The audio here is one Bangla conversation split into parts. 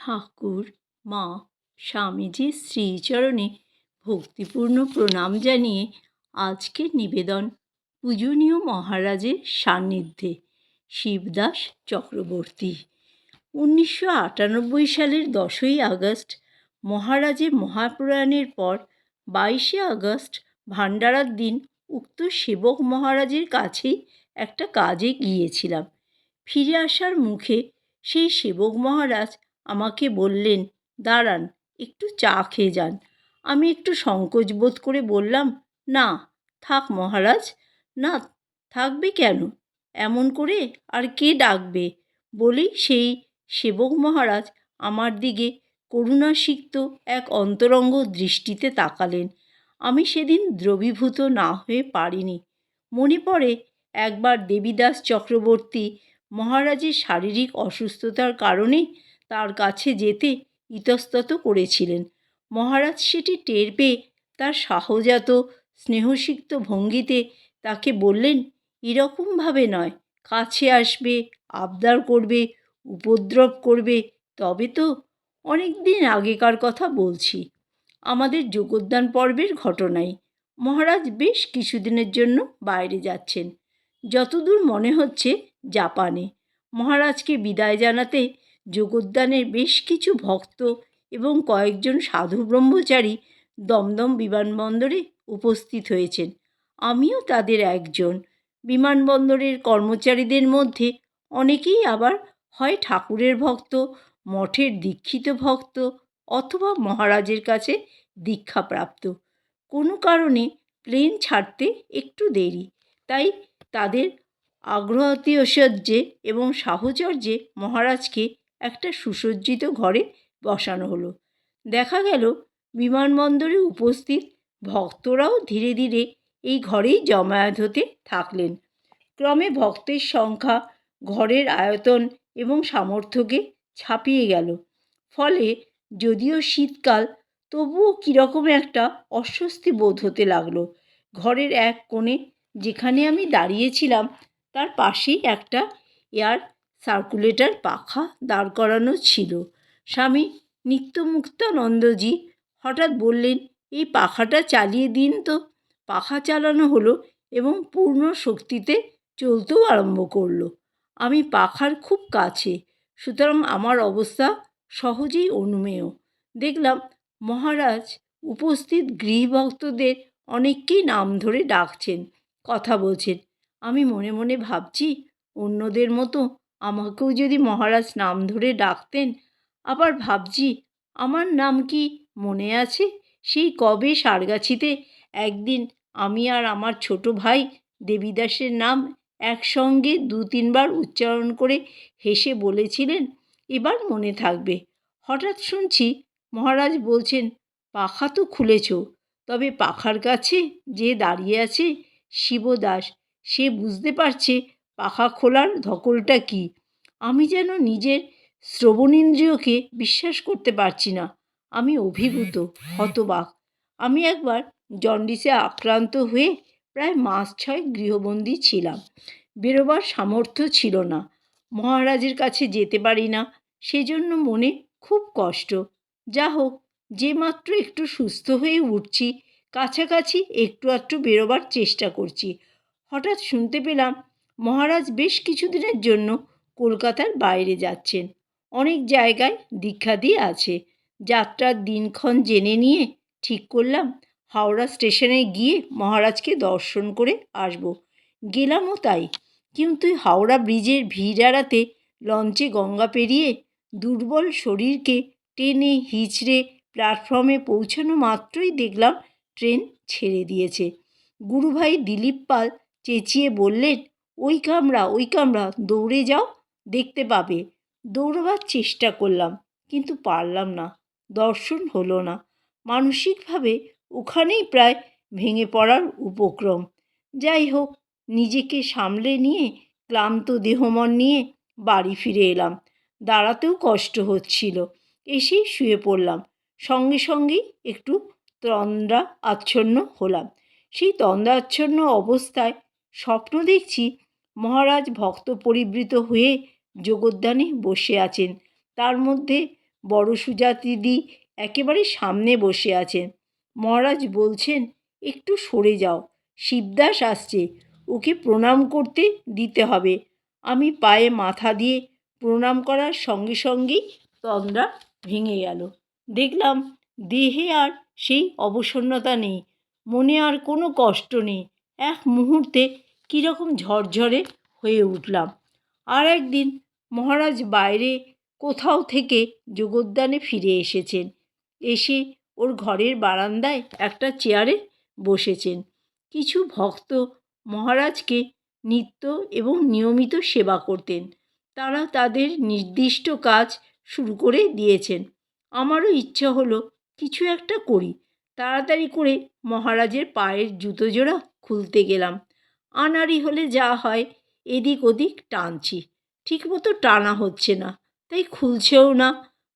ঠাকুর, মা স্বামীজির শ্রীচরণে ভক্তিপূর্ণ প্রণাম জানিয়ে আজকের নিবেদন পূজনীয় মহারাজের সান্নিধ্যে, শিবদাস চক্রবর্তী। উনিশশো আটানব্বই সালের দশই আগস্ট, মহারাজের মহাপ্রয়াণের পর বাইশে আগস্ট ভান্ডারার দিন উক্ত সেবক মহারাজের কাছেই একটা কাজে গিয়েছিলাম। ফিরে আসার মুখে সেই সেবক মহারাজ আমাকে বললেন, দাঁড়ান, একটু চা খেয়ে যান। আমি একটু সংকোচ বোধ করে বললাম, না, থাক মহারাজ। না, থাকবে কেন? এমন করে আর কে ডাকবে? বলেই সেই সেবক মহারাজ আমার দিকে করুণাসিক্ত এক অন্তরঙ্গ দৃষ্টিতে তাকালেন। আমি সেদিন দ্রবীভূত না হয়ে পারিনি। মনে পড়ে একবার দেবীদাস চক্রবর্তী মহারাজের শারীরিক অসুস্থতার কারণে তার কাছে যেতে ইতস্তত করেছিলেন। মহারাজ সেটি টের পেয়ে তার সাহজাত, স্নেহসিক্ত ভঙ্গিতে তাকে বললেন, এরকমভাবে নয়। কাছে আসবে, আবদার করবে, উপদ্রব করবে, তবে তো অনেক দিন আগেকার কথা বলছি। আমাদের যোগদান পর্বের ঘটনাই মহারাজ বেশ কিছুদিনের জন্য বাইরে যাচ্ছেন। যতদূর মনে হচ্ছে, জাপানে। মহারাজকে বিদায় জানাতে যোগদানের বেশ কিছু ভক্ত এবং কয়েকজন সাধু ব্রহ্মচারী দমদম বিমানবন্দরে উপস্থিত হয়েছেন। আমিও তাদের একজন। বিমানবন্দরের কর্মচারীদের মধ্যে অনেকেই আবার হয় ঠাকুরের ভক্ত, মঠের দীক্ষিত ভক্ত অথবা মহারাজের কাছে দীক্ষাপ্রাপ্ত। কোনো কারণে প্লেন ছাড়তে একটু দেরি, তাই তাদের আগ্রহাতিশয্যে এবং সাহচর্যে মহারাজকে একটা সুসজ্জিত ঘরে বসানো হলো। দেখা গেল, বিমানবন্দরে উপস্থিত ভক্তরাও ধীরে ধীরে এই ঘরেই জমায়েত হতে থাকলেন। ক্রমে ভক্তের সংখ্যা, ঘরের আয়তন এবং সামর্থ্যকে ছাপিয়ে গেল। ফলে যদিও শীতকাল, তবুও কীরকম একটা অস্বস্তি বোধ হতে লাগল। ঘরের এক কোণে যেখানে আমি দাঁড়িয়েছিলাম, তার পাশেই একটা এয়ার সার্কুলেটর পাখা দাঁড় করানো ছিল। স্বামী নিত্যমুক্তানন্দজি হঠাৎ বললেন, এই পাখাটা চালিয়ে দিন তো। পাখা চালানো হলো এবং পূর্ণ শক্তিতে চলতেও আরম্ভ করল। আমি পাখার খুব কাছে, সুতরাং আমার অবস্থা সহজেই অনুমেয়। দেখলাম মহারাজ উপস্থিত গৃহভক্তদের অনেককেই নাম ধরে ডাকছেন, কথা বলছেন। আমি মনে মনে ভাবছি অন্যদের মতো আমাকেও যদি মহারাজ নাম ধরে ডাকতেন, আবার ভাবছি আমার নাম কি মনে আছে? সেই কবে সারগাছিতে একদিন আমি আর আমার ছোট ভাই দেবীদাসের নাম একসঙ্গে দু তিনবার উচ্চারণ করে হেসে বলেছিলেন, এবার মনে থাকবে। হঠাৎ শুনছি মহারাজ বলছেন, পাখা তো খুলেছ, তবে পাখার কাছে যে দাঁড়িয়ে আছে শিবদাস, সে বুঝতে পারছে পাখা খোলার ধকলটা কী? আমি যেন নিজের শ্রবণেন্দ্রিয়কে বিশ্বাস করতে পারছি না। আমি অভিভূত, হতবাক। আমি একবার জন্ডিসে আক্রান্ত হয়ে প্রায় মাস ছয় গৃহবন্দী ছিলাম। বেরোবার সামর্থ্য ছিল না। মহারাজের কাছে যেতে পারি না, সেজন্য মনে খুব কষ্ট। যা হোক, যে মাত্র একটু সুস্থ হয়ে উঠছি, কাছাকাছি একটু আধটু বেরোবার চেষ্টা করছি। হঠাৎ শুনতে পেলাম মহারাজ বেশ কিছুদিনের জন্য কলকাতার বাইরে যাচ্ছেন। অনেক জায়গায় দীক্ষা দিয়ে আছে। যাত্রার দিনক্ষণ জেনে নিয়ে ঠিক করলাম, হাওড়া স্টেশনে গিয়ে মহারাজকে দর্শন করে আসব। গেলামও তাই। কিন্তু হাওড়া ব্রিজের ভিড় এড়াতে লঞ্চে গঙ্গা পেরিয়ে দুর্বল শরীরকে টেনে হিচড়ে প্ল্যাটফর্মে পৌঁছানো মাত্রই দেখলাম ট্রেন ছেড়ে দিয়েছে। গুরুভাই দিলীপ পাল চেঁচিয়ে বললেন ওই কামরা ওই কামরা, দৌড়ে যাও, দেখতে পাবে। দৌড়বার চেষ্টা করলাম, কিন্তু পারলাম না, দর্শন হলো না। মানসিকভাবে ওখানেই প্রায় ভেঙে পড়ার উপক্রম। যাই হোক, নিজেকে সামলে নিয়ে, ক্লান্ত দেহমন নিয়ে বাড়ি ফিরে এলাম। দাঁড়াতেও কষ্ট হচ্ছিল, এসেই শুয়ে পড়লাম। সঙ্গে সঙ্গেই একটু তন্দ্রা আচ্ছন্ন হলাম। সেই তন্দ্রাচ্ছন্ন অবস্থায় স্বপ্ন দেখছি মহারাজ ভক্ত পরিবৃত হয়ে যোগদানে বসে আছেন। তার মধ্যে বড় সুজাতিদি একেবারে সামনে বসে আছেন। মহারাজ বলছেন, একটু সরে যাও, শিবদাস আসছে, ওকে প্রণাম করতে দিতে হবে। আমি পায়ে মাথা দিয়ে প্রণাম করার সঙ্গে সঙ্গেই তন্দ্রা ভেঙে গেল। দেখলাম দেহে আর সেই অবসন্নতা নেই, মনে আর কোনো কষ্ট নেই। এক মুহূর্তে কীরকম ঝরঝরে হয়ে উঠলাম। আর একদিন মহারাজ বাইরে কোথাও থেকে যোগোদ্যানে ফিরে এসেছেন। এসে ওর ঘরের বারান্দায় একটা চেয়ারে বসেছেন। কিছু ভক্ত মহারাজকে নিত্য এবং নিয়মিত সেবা করতেন। তারা তাদের নির্দিষ্ট কাজ শুরু করে দিয়েছেন। আমারও ইচ্ছা হলো কিছু একটা করি। তাড়াতাড়ি করে মহারাজের পায়ের জুতো জোড়া খুলতে গেলাম। আনাড়ি হলে যা হয়, এদিক ওদিক টানছি। ঠিকমতো টানা হচ্ছে না, তাই খুলছেও না।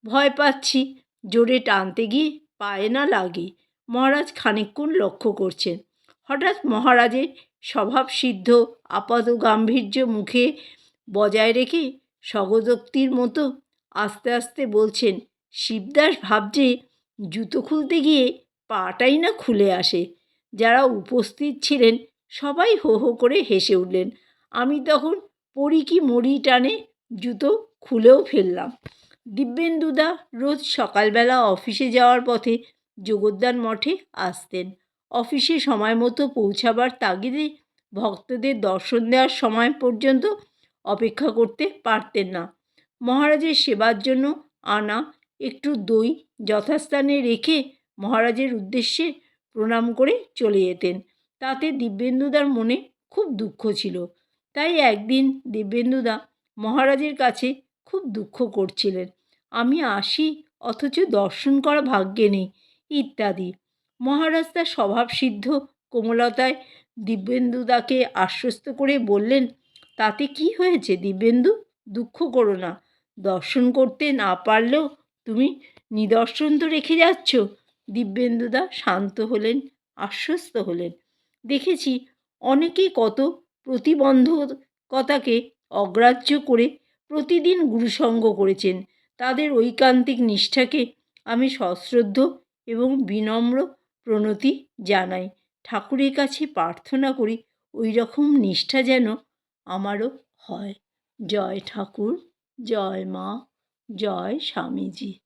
ভয় পাচ্ছি, জোরে টানতে গিয়ে পায়ে না লাগে। মহারাজ খানিকক্ষণ লক্ষ্য করছেন। হঠাৎ মহারাজের স্বভাবসিদ্ধ আপাত গাম্ভীর্য মুখে বজায় রেখে স্বগতোক্তির মতো আস্তে আস্তে বলছেন, শিবদাস ভাবছে জুতো খুলতে গিয়ে পাটাই না খুলে আসে। যারা উপস্থিত ছিলেন সবাই হো হো করে হেসে উঠলেন। আমি তখন পড়ি কি মরি টানে জুতো খুলেও ফেললাম। দিব্যেন্দুদা রোজ সকালবেলা অফিসে যাওয়ার পথে যোগোদ্যান মঠে আসতেন। অফিসে সময় মতো পৌঁছাবার তাগিদে ভক্তদের দর্শন দেওয়ার সময় পর্যন্ত অপেক্ষা করতে পারতেন না। মহারাজের সেবার জন্য আনা একটু দই যথাস্থানে রেখে মহারাজের উদ্দেশ্যে প্রণাম করে চলে যেতেন। তাতে দিব্যেন্দুদার মনে খুব দুঃখ ছিল। তাই একদিন দিব্যেন্দুদা মহারাজের কাছে খুব দুঃখ করছিলেন। আমি আসি, অথচ দর্শন করা ভাগ্যে নেই, ইত্যাদি। মহারাজ তার স্বভাবসিদ্ধ কোমলতায় দিব্যেন্দুদাকে আশ্বস্ত করে বললেন, তাতে কি হয়েছে দিব্যেন্দু? দুঃখ করো না। দর্শন করতে না পারলেও তুমি নিদর্শন তো রেখে যাচ্ছ। দিব্যেন্দুদা শান্ত হলেন, আশ্বস্ত হলেন। দেখেছি অনেকেই কত প্রতিবন্ধকতাকে অগ্রাহ্য করে প্রতিদিন গুরুসঙ্গ করেছেন। তাদের ঐকান্তিক নিষ্ঠাকে আমি সশ্রদ্ধ এবং বিনম্র প্রণতি জানাই। ঠাকুরের কাছে প্রার্থনা করি ওই রকম নিষ্ঠা যেন আমারও হয়। জয় ঠাকুর, জয় মা, জয় স্বামীজি।